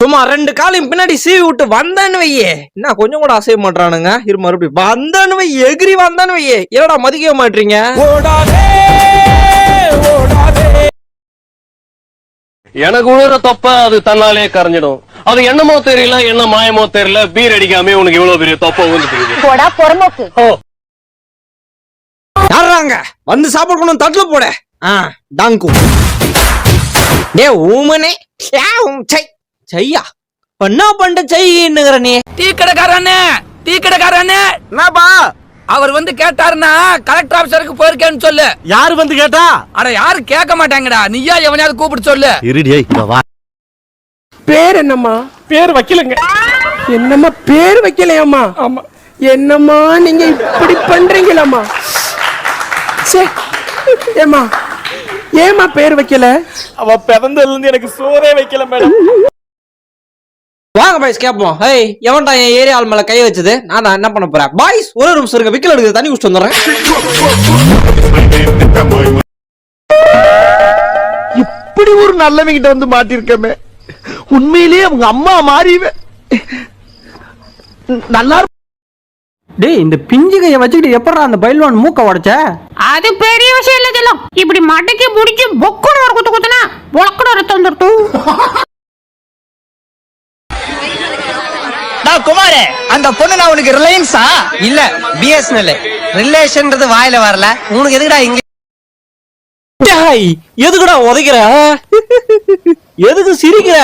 சும்மா ரெண்டு காலையும் பின்னாடி சீவி விட்டு வந்தான்னு வையே. என்ன கொஞ்சம் கூட அசைய மாட்டானுங்க இரு மறுபடியும் வந்தான்னு வை எகிரி வந்தான்னு வையே. என்னடா மதிக்கவே மாட்டீங்க எனக்கு உழுற தொப்ப அது தன்னாலே கரைஞ்சிடும். அது என்னமோ தெரியல என்ன மாயமோ தெரியல. பீர் அடிக்காம உனக்கு இவ்வளவு பெரிய தொப்ப ஓ. யாராங்க வந்து சாப்பாடு கொண்டு வந்து தட்டுல போட. ஆ டாங்கு டே ஊமனே. சை. செய்யா? இப்ப என்ன பண்ண செய்யுங்கிற நீ டீ கடைக்காரண்ணே டீ கடைக்காரண்ணே என்னப்பா? அவர் வந்து கேட்டாருன்னா கலெக்டர் ஆபீசருக்கு போயிருக்கேன்னு சொல்லு. யாரு வந்து கேட்டா? அட யாரும் கேட்க மாட்டாங்கடா. நீயா எவனையாவது கூப்பிட்டு சொல்லு. இருடியே இங்க வா. பேர் என்னம்மா? பேர் வைக்கலங்க. என்னம்மா பேர் வைக்கலையாம்மா? ஆமா. என்னம்மா நீங்க இப்படி பண்றீங்களாம்மா? சே ஏம்மா? ஏம்மா பேர் வைக்கல? அவ பிறந்ததுல இருந்து எனக்கு சோறே வைக்கல மேடம். வாங்க பாய்ஸ் கேப்போம். ஹேய் எவன்டா என் ஏரியா ஆள் மேல கை வச்சது? நான் தான் என்ன பண்ண போறேன்? பாய்ஸ் ஒரு நிமிஷம் இருங்க விக்கல் எடுக்குது தண்ணி குடிச்சிட்டு வந்துடுறேன். இப்படி ஒரு நல்லவங்கிட்ட வந்து மாட்டிருக்கமே. உண்மையிலேயே அவங்க அம்மா மாறிவே. நல்லா டேய் இந்த பிஞ்சு கைய வச்சுக்கிட்டு எப்படா அந்த பயில்வான் மூக்க உடைச்ச? அது பெரிய விஷயம் இல்ல செல்லம். இப்படி மடக்கி முடிச்சு பொக்குன்னு ஒரு குத்து குத்துனா பொழக்கணும் ரத்தம் வந்துருட்டும் குமாரே. அந்த பொண்ணு நான் உனக்கு ரிலையன்ஸா? இல்ல பிஎஸ்என்எல் ரிலேஷன்ன்றது வாயில வரல. உனக்கு எதுக்குடா இங்க டேய் எதுக்குடா உதைக்கிற? எதுக்கு சிரிக்கிற?